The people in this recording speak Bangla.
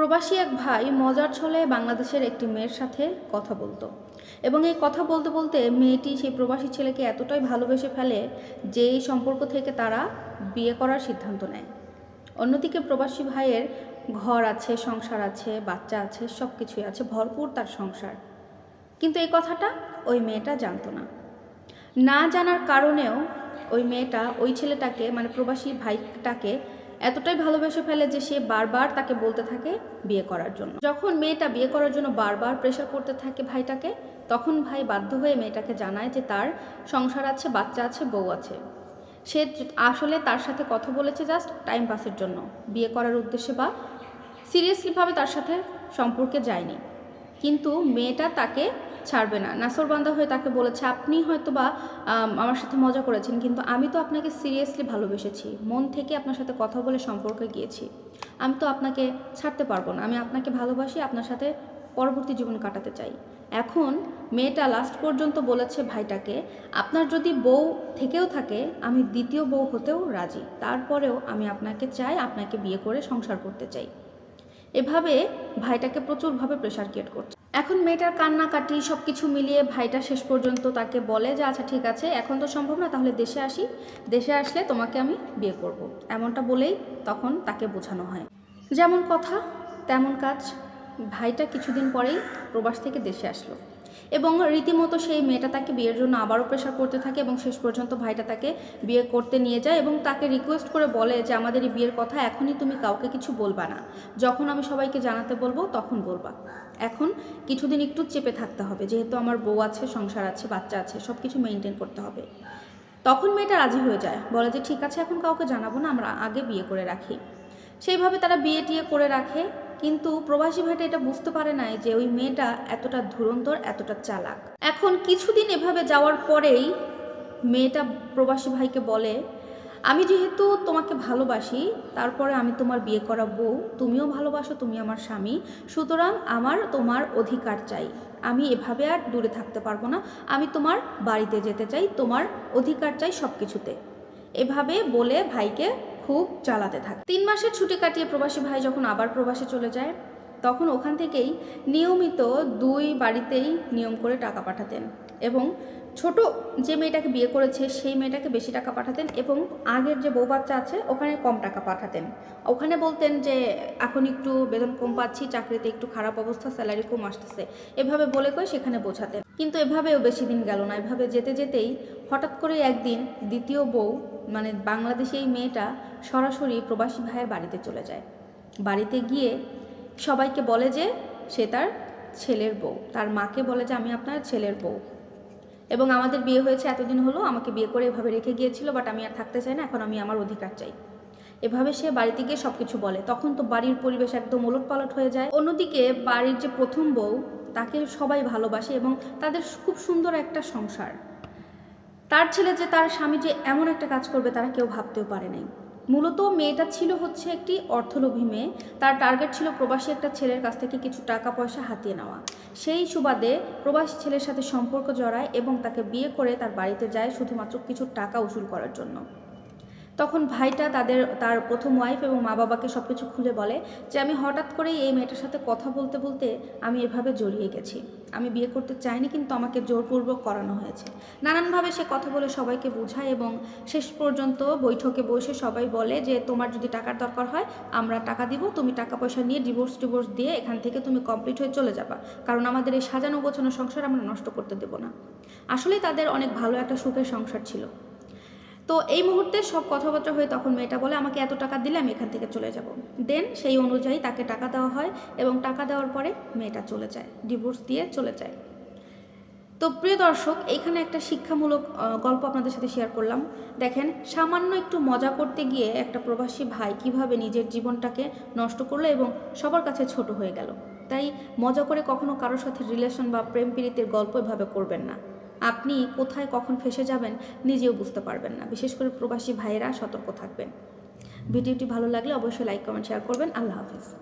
প্রবাসী এক ভাই মজার ছলে বাংলাদেশের একটি মেয়ের সাথে কথা বলতো। এবং এই কথা বলতে বলতে মেয়েটি সেই প্রবাসী ছেলেকে এতটাই ভালোবেসে ফেলে যে এই সম্পর্ক থেকে তারা বিয়ে করার সিদ্ধান্ত নেয়। অন্যদিকে প্রবাসী ভাইয়ের ঘর আছে, সংসার আছে, বাচ্চা আছে সব কিছুই আছে, ভরপুর তার সংসার। কিন্তু এই কথাটা ওই মেয়েটা জানতো না। না জানার কারণেও ওই মেয়েটা ওই ছেলেটাকে মানে প্রবাসী ভাইটাকে এতটাই ভালোবেসে ফেলে যে সে বারবার তাকে বলতে থাকে বিয়ে করার জন্য। যখন মেয়েটা বিয়ে করার জন্য বারবার প্রেশার করতে থাকে ভাইটাকে, তখন ভাই বাধ্য হয়ে মেয়েটাকে জানায় যে তার সংসার আছে, বাচ্চা আছে, বউ আছে। সে আসলে তার সাথে কথা বলেছে জাস্ট টাইম পাসের জন্য। বিয়ে করার উদ্দেশ্যে বা সিরিয়াসলিভাবে তার সাথে সম্পর্কে যায়নি। কিন্তু মেয়েটা তাকে ছাড়বে না। নাসরবান্দা হয়ে তাকে বলেছে, আপনি হয়তো বা আমার সাথে মজা করেছেন, কিন্তু আমি তো আপনাকে সিরিয়াসলি ভালোবেসেছি। মন থেকে আপনার সাথে কথা বলে সম্পর্কে গিয়েছি। আমি তো আপনাকে ছাড়তে পারব না। আমি আপনাকে ভালোবাসি, আপনার সাথে পরবর্তী জীবন কাটাতে চাই। এখন মেয়েটা লাস্ট পর্যন্ত বলেছে ভাইটাকে, আপনার যদি বউ থেকেও থাকে, আমি দ্বিতীয় বউ হতেও রাজি। তারপরেও আমি আপনাকে চাই, আপনাকে বিয়ে করে সংসার করতে চাই। এভাবে ভাইটাকে প্রচুরভাবে প্রেশার ক্রিয়েট করছে। এখন মেয়েটার কান্নাকাটি সব কিছু মিলিয়ে ভাইটা শেষ পর্যন্ত তাকে বলে যে আচ্ছা ঠিক আছে, এখন তো সম্ভব না, তাহলে দেশে আসি। দেশে আসলে তোমাকে আমি বিয়ে করব। এমনটা বলেই তখন তাকে বোঝানো হয়। যেমন কথা, তেমন কাজ। ভাইটা কিছুদিন পরেই প্রবাস থেকে দেশে আসলো। এবং রীতিমতো সেই মেয়েটা তাকে বিয়ের জন্য আবারও প্রেশার করতে থাকে এবং শেষ পর্যন্ত ভাইটা তাকে বিয়ে করতে নিয়ে যায় এবং তাকে রিকোয়েস্ট করে বলে যে, আমাদের এই বিয়ের কথা এখনই তুমি কাউকে কিছু বলবা না। যখন আমি সবাইকে জানাতে বলব, তখন বলবা। এখন কিছুদিন একটু চেপে থাকতে হবে। যেহেতু আমার বউ আছে, সংসার আছে, বাচ্চা আছে সব কিছু মেনটেন করতে হবে। তখন মেয়েটা রাজি হয়ে যায়। বলে যে, ঠিক আছে, এখন কাউকে জানাব না, আমরা আগে বিয়ে করে রাখি। সেইভাবে তারা বিয়ে টিয়ে করে রাখে। কিন্তু প্রবাসী ভাইটা এটা বুঝতে পারে নাই যে ওই মেয়েটা এতটা ধুরন্ধর, এতটা চালাক। এখন কিছুদিন এভাবে যাওয়ার পরেই মেয়েটা প্রবাসী ভাইকে বলে, আমি যেহেতু তোমাকে ভালোবাসি, তারপরে আমি তোমার বিয়ে করা বউ, তুমিও ভালোবাসো, তুমি আমার স্বামী, সুতরাং আমার তোমার অধিকার চাই। আমি এভাবে আর দূরে থাকতে পারব না, আমি তোমার বাড়িতে যেতে চাই, তোমার অধিকার চাই সব কিছুতে এভাবে বলে ভাইকে খুব চালাতে থাকে। তিন মাসের ছুটি কাটিয়ে প্রবাসী ভাই যখন আবার প্রবাসে চলে যায়, তখন ওখান থেকেই নিয়মিত দুই বাড়িতেই নিয়ম করে টাকা পাঠাতেন এবং ছোট যে মেয়েটাকে বিয়ে করেছে, সেই মেয়েটাকে বেশি টাকা পাঠাতেন এবং আগের যে বউ বাচ্চা আছে, ওখানে কম টাকা পাঠাতেন। ওখানে বলতেন যে, এখন একটু বেতন কম পাচ্ছি, চাকরিতে একটু খারাপ অবস্থা, স্যালারি কম আসতেছে। এভাবে বলে কই সেখানে বোঝাতেন। কিন্তু এভাবেও বেশি দিন গেল না। এভাবে যেতে যেতেই হঠাৎ করে একদিন দ্বিতীয় বউ মানে বাংলাদেশি এই মেয়েটা সরাসরি প্রবাসী ভাইয়ের বাড়িতে চলে যায়। বাড়িতে গিয়ে সবাইকে বলে যে, সে তার ছেলের বউ। তার মাকে বলে যে, আমি আপনার ছেলের বউ। এবং আমাদের বিয়ে হয়েছে এতদিন হলো, আমাকে বিয়ে করে এভাবে রেখে গিয়েছিল বাট আমি আর থাকতে চাই না, এখন আমি আমার অধিকার চাই। এভাবে সে বাড়িতে গিয়ে সব কিছু বলে। তখন তো বাড়ির পরিবেশ একদম ওলট পালট হয়ে যায়। অন্যদিকে বাড়ির যে প্রথম বউ, তাকে সবাই ভালোবাসে এবং তাদের খুব সুন্দর একটা সংসার। তার ছেলে যে তার স্বামী যে এমন একটা কাজ করবে, তারা কেউ ভাবতেও পারে নাই। মূলত মেয়েটা ছিল হচ্ছে একটি অর্থলোভী মেয়ে। তার টার্গেট ছিল প্রবাসী একটা ছেলের কাছ থেকে কিছু টাকা পয়সা হাতিয়ে নেওয়া। সেই সুবাদে প্রবাসী ছেলের সাথে সম্পর্ক জড়ায় এবং তাকে বিয়ে করে তার বাড়িতে যায় শুধুমাত্র কিছু টাকা উসুল করার জন্য। তখন ভাইটা তাদের, তার প্রথম ওয়াইফ এবং মা বাবাকে সব কিছু খুলে বলে যে, আমি হঠাৎ করেই এই মেয়েটার সাথে কথা বলতে বলতে আমি এভাবে জড়িয়ে গেছি। আমি বিয়ে করতে চাইনি, কিন্তু আমাকে জোরপূর্বক করানো হয়েছে। নানানভাবে সে কথা বলে সবাইকে বোঝায় এবং শেষ পর্যন্ত বৈঠকে বসে সবাই বলে যে, তোমার যদি টাকার দরকার হয়, আমরা টাকা দিব। তুমি টাকা পয়সা নিয়ে ডিভোর্স ডিভোর্স দিয়ে এখান থেকে তুমি কমপ্লিট হয়ে চলে যাবা। কারণ আমাদের এই সাজানো গোছানো সংসার আমরা নষ্ট করতে দেবো না। আসলে তাদের অনেক ভালো একটা সুখের সংসার ছিল। তো এই মুহূর্তে সব কথাবার্তা হয়ে তখন মেয়েটা বলে, আমাকে এত টাকা দিলে আমি এখান থেকে চলে যাব। দেন সেই অনুযায়ী তাকে টাকা দেওয়া হয় এবং টাকা দেওয়ার পরে মেয়েটা চলে যায় ডিভোর্স দিয়ে চলে যায়। তো প্রিয় দর্শক এইখানে একটা শিক্ষামূলক গল্প আপনাদের সাথে শেয়ার করলাম। দেখেন, সামান্য একটু মজা করতে গিয়ে একটা প্রবাসী ভাই কীভাবে নিজের জীবনটাকে নষ্ট করল এবং সবার কাছে ছোট হয়ে গেল। তাই মজা করে কখনো কারোর সাথে রিলেশন বা প্রেম পীড়িতের গল্প এভাবে করবেন না। আপনি কোথায় কখন ফেসে যাবেন নিজেও বুঝতে পারবেন না। বিশেষ করে প্রবাসী ভাইয়েরা সতর্ক থাকবেন। ভিডিওটি ভালো লাগলে অবশ্যই লাইক কমেন্ট শেয়ার করবেন। আল্লাহ হাফিজ।